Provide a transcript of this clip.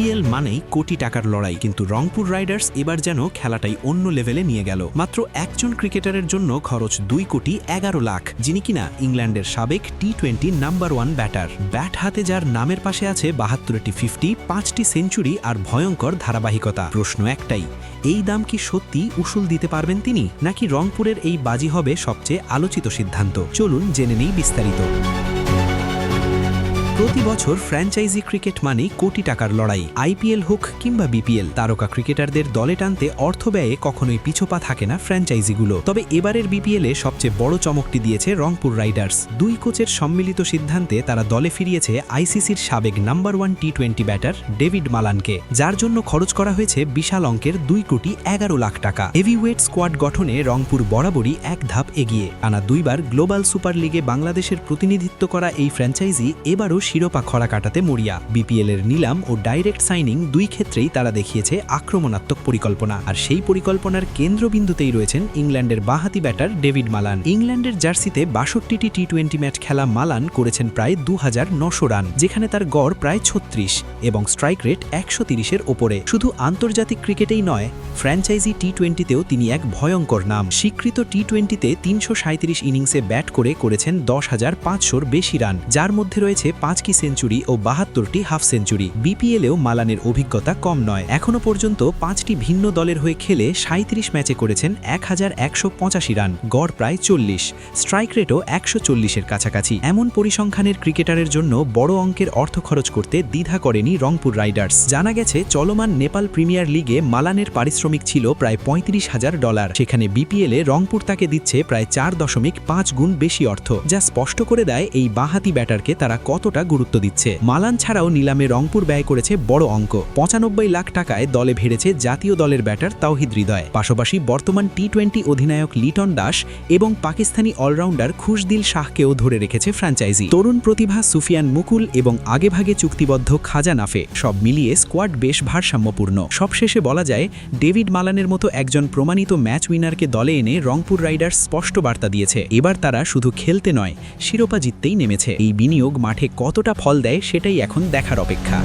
IPL মানেই কোটি টাকার লড়াই, কিন্তু রংপুর রাইডার্স এবার যেন খেলাটাই অন্য লেভেলে নিয়ে গেল। মাত্র একজন ক্রিকেটারের জন্য খরচ দুই কোটি এগারো লাখ, যিনি কিনা ইংল্যান্ডের সাবেক T twenty number one batter. Bat হাতে যার নামের পাশে আছে বাহাত্তরটি ফিফটি, পাঁচটি সেঞ্চুরি আর ভয়ঙ্কর ধারাবাহিকতা। প্রশ্ন একটাই, এই দাম কি সত্যি উসুল দিতে পারবেন তিনি, নাকি রংপুরের এই বাজি হবে সবচেয়ে আলোচিত সিদ্ধান্ত? চলুন জেনে নেই বিস্তারিত। প্রতি বছর ফ্র্যাঞ্চাইজি ক্রিকেট মানেই কোটি টাকার লড়াই, আইপিএল হোক কিংবা বিপিএল। তারকা ক্রিকেটারদের দলে টানতে অর্থ ব্যয়ে কখনোই পিছোপা থাকে না ফ্র্যাঞ্চাইজিগুলো। তবে এবারের বিপিএলে সবচেয়ে বড় চমকটি দিয়েছে রংপুর রাইডার্স। দুই কোচের সম্মিলিত সিদ্ধান্তে তারা দলে ফিরিয়েছে আইসিসির সাবেক number one T twenty batter David মালানকে। যার জন্য খরচ করা হয়েছে বিশাল অঙ্কের দুই কোটি এগারো লাখ টাকা। হেভিওয়েট স্কোয়াড গঠনে রংপুর বরাবরই এক ধাপ এগিয়ে। আনা দুইবার গ্লোবাল সুপার লিগে বাংলাদেশের প্রতিনিধিত্ব করা এই ফ্র্যাঞ্চাইজি এবারও শিরোপা খরা কাটাতে মরিয়া। বিপিএল এর নিলাম ও ডাইরেক্ট সাইনিং দুই ক্ষেত্রেই তারা দেখিয়েছে আক্রমণাত্মক পরিকল্পনা। আর সেই পরিকল্পনার কেন্দ্রবিন্দুতেই রয়েছেন ইংল্যান্ডের বাহাতি ব্যাটার ডেভিড মালান। ইংল্যান্ডের জার্সিতে বাষট্টিটি টি টোয়েন্টি ম্যাচ খেলা মালান করেছেন প্রায় দু রান, যেখানে তার গড় প্রায় ছত্রিশ এবং স্ট্রাইক রেট একশো তিরিশের ওপরে। শুধু আন্তর্জাতিক ক্রিকেটেই নয়, ফ্র্যাঞ্চাইজি টি টোয়েন্টিতেও তিনি এক ভয়ঙ্কর নাম। স্বীকৃত টি টোয়েন্টিতে তিনশো ইনিংসে ব্যাট করে করেছেন দশ হাজার পাঁচশোর বেশি রান, যার মধ্যে রয়েছে পাঁচটি সেঞ্চুরি ও বাহাত্তরটি হাফ সেঞ্চুরি। বিপিএলেও মালানের অভিজ্ঞতা কম নয়। এখনও পর্যন্ত পাঁচটি ভিন্ন দলের হয়ে খেলে সাঁত্রিশ ম্যাচে করেছেন এক হাজার একশো পঁচাশি রান, গড় প্রায় চল্লিশ। স্ট্রাইক রেটও একশো চল্লিশের কাছাকাছি। এমন পরিসংখ্যানের ক্রিকেটারের জন্য বড় অঙ্কের অর্থ খরচ করতে দ্বিধা করেনি রংপুর রাইডার্স। জানা গেছে, চলমান নেপাল প্রিমিয়ার লিগে মালানের পারিশ্রমিক ছিল প্রায় পঁয়ত্রিশ হাজার ডলার। সেখানে বিপিএলে রংপুর তাকে দিচ্ছে প্রায় চার দশমিক পাঁচ গুণ বেশি অর্থ, যা স্পষ্ট করে দেয় এই বাহাতি ব্যাটারকে তারা কতটা গুরুত্ব দিচ্ছে। মালান ছাড়াও নিলামে রংপুর ব্যয় করেছে বড় অঙ্ক। পঁচানব্বই লাখ টাকায় দলে ভেড়েছে জাতীয় দলের ব্যাটার তাওহিদ হৃদয়। পাশাপাশি বর্তমান টি টোয়েন্টি অধিনায়ক লিটন দাস এবং পাকিস্তানি অলরাউন্ডার খুশদিল শাহকেও ধরে রেখেছে ফ্র্যাঞ্চাইজি। তরুণ প্রতিভা সুফিয়ান মুকুল এবং আগেভাগে চুক্তিবদ্ধ খাজা নাফে সব মিলিয়ে স্কোয়াড বেশ ভারসাম্যপূর্ণ। সবশেষে বলা যায়, ডেভিড মালানের মতো একজন প্রমাণিত ম্যাচ উইনারকে দলে এনে রংপুর রাইডার্স স্পষ্ট বার্তা দিয়েছে। এবার তারা শুধু খেলতে নয়, শিরোপা জিততেই নেমেছে। এই বিনিয়োগ মাঠে কতটা ফল দেয় সেটাই এখন দেখার অপেক্ষা।